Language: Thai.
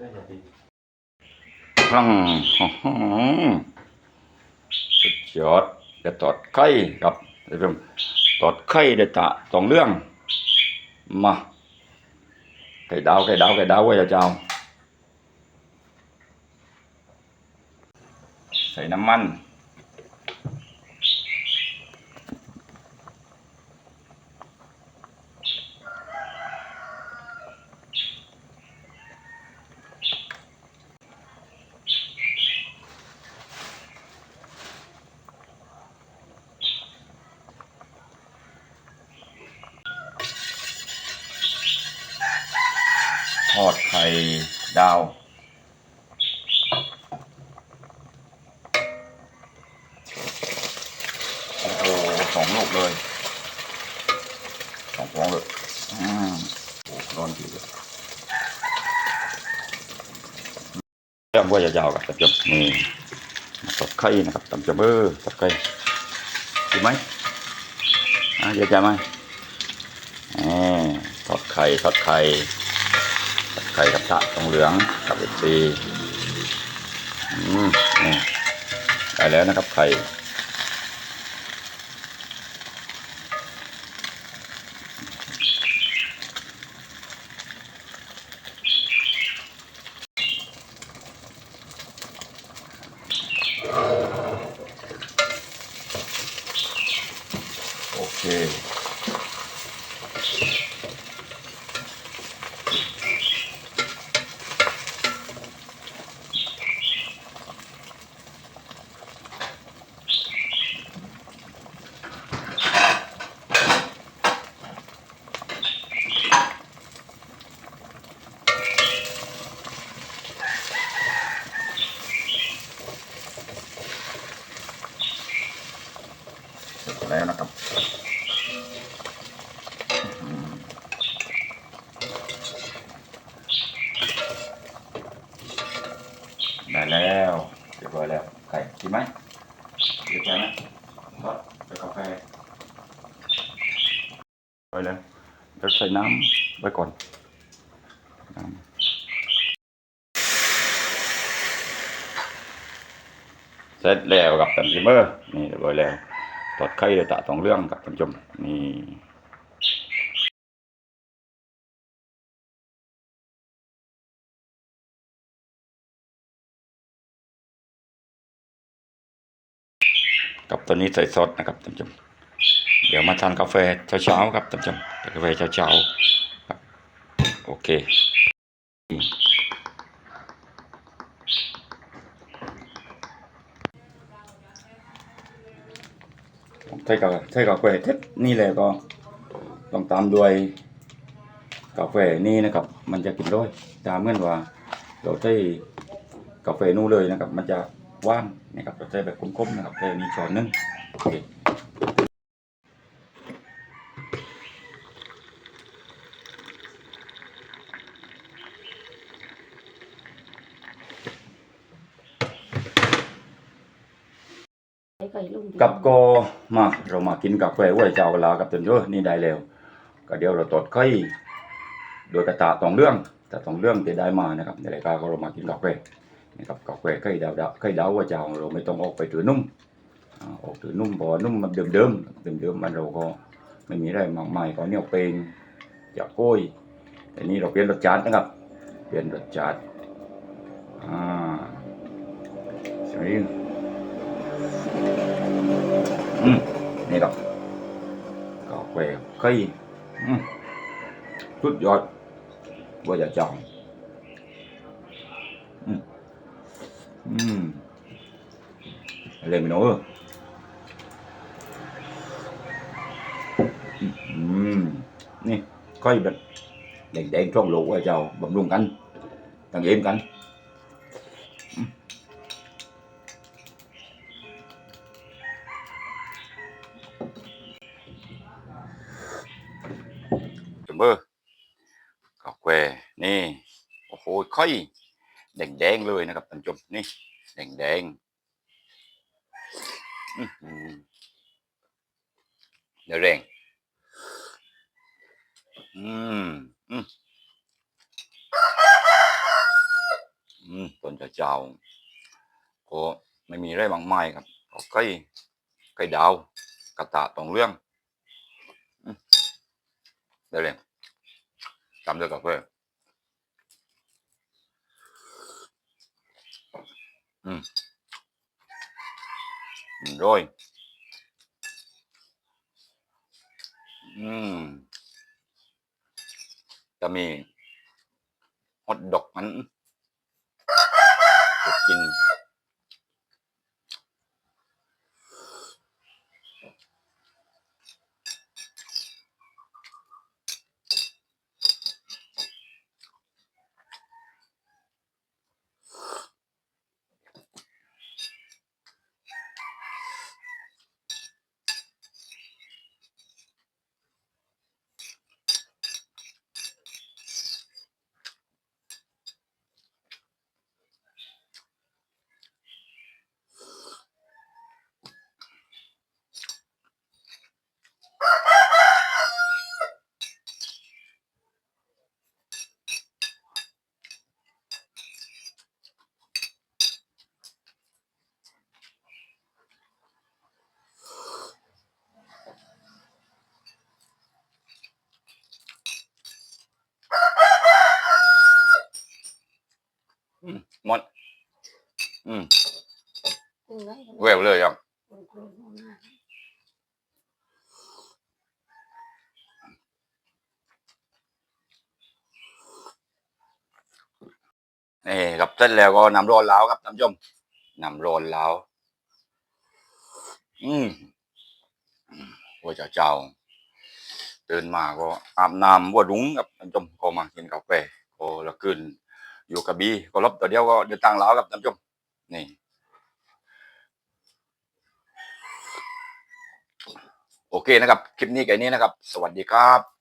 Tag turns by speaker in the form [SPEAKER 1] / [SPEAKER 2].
[SPEAKER 1] พลังอื้อหือสุดยอดจะตอดไข่ครับท่านผู้ชมตอดไข่ได้ตะสองเรื่อง มาไข่ดาวไข่ดาวไข่ดาวไว้เจ้าใส่น้ำมัน ข่ดาว โอ้โหสองลูกเลย สองฟองเลยอืมโอ้ร้อนจริงเลยเรื่องว่ายาวๆกับตำจบนี่ตบไข่นะครับตำจบเบอร์ตบไข่ดีไหมอะเยอะใจไหมอ่าทอดไข่ทอดไข่ ไข่กับตะตรงเหลืองกับเอซีอืมนี่ได้แล้วนะครับไข่โอเค แล้วนะครับได้แล้วเรียบร้อยแล้วไข่กินไหมเรียบร้อยไหมทอดไปกาแฟไปเลยเดี๋ยวใส่น้ำไว้ก่อนน้ำเสร็จแล้วกับตันจิเมอร์นี่เรียบร้อยแล้ว ทอดไข่เดี๋ยวตะสองเรื่องกับท่านผู้ชมนี่กับตัวนี้ใส่ซอสนะครับท่านผู้ชมเดี๋ยวมาทานกาแฟเช้าๆครับท่านผู้ชมกาแฟเช้าๆครับโอเค ใช่กาใช่กาแฟเท็ดนี่แหละก็ต้องตามด้วยกาแฟนี่นะครับ มันจะกินด้วยตามเงื่อนว่า เราใช้กาแฟนู่นเลยนะครับ มันจะว่านนะครับเราใช้แบบคมๆนะครับแต่มีช้อนหนึงโอเค กับก็มาเรามากินกาแฟไว้เจ้าเวลากับเต็มเยนี่ได้แล้ว ก็เดี๋ยวเราตดไข่โดยกระตาสองเรื่องแต่สองเรื่องที่ได้มานะครับในรายการเรามากินกาแฟนะครับกาแฟไข่ดาวดาวไข่ดาวว่าเจ้าเราไม่ต้องออกไปถือนุ่มออกถือนุ่มเพอนุ่มมันเดิมเดิมเดิมเดิมมันเราก็ไม่มีอะไรมากมายก็เนี่ยเป็นจากกล้วยแต่นี่เราเปลี่ยนรสชาตินะครับ เปลี่ยนรสชาติอ่าใช่ไห นี่ครับกาแฟไข่อืมสุดยอดว่าจะจองอืมอืมอะไรไม่รู้อืมนี่ค่อยแบบแดงๆช่องโลกว่าเจ้าบำรุงกันต่างเอ็มกัน เบอร์กาแฟนี่โอ้โหค่อยแดงๆเลยนะครับท่านชมนี่แดงๆเดือเดี๋ยวแรงอืมอืมช้นจะเจ้าก็ไม่มีอะไรบางไม้ครับก็ไก่ไก่ดาวกระตะตองเรื่องอืมได้เลย ตามด้วยกาแฟอืมร้อยอืมจะมีฮอตดอกนั้นกิน อืมหมดอืม
[SPEAKER 2] กูไว้
[SPEAKER 1] แววเลยอะ
[SPEAKER 2] กูกูกูมา
[SPEAKER 1] นี่ครับเสร็จแล้วก็นำร้อนแล้วครับท่านผู้ชมนำร้อนแล้ว อืมว่าจะเจ้าตื่นมาก็อาบน้ำวัวดุงครับท่านผู้ชมก็มากินกาแฟก็แล้วขึ้น อยู่กับบีก็รบตัวเดียวก็เดินทางแล้วครับท่านผู้ชมนี่โอเคนะครับ คลิปนี้แค่นี้นะครับ สวัสดีครับ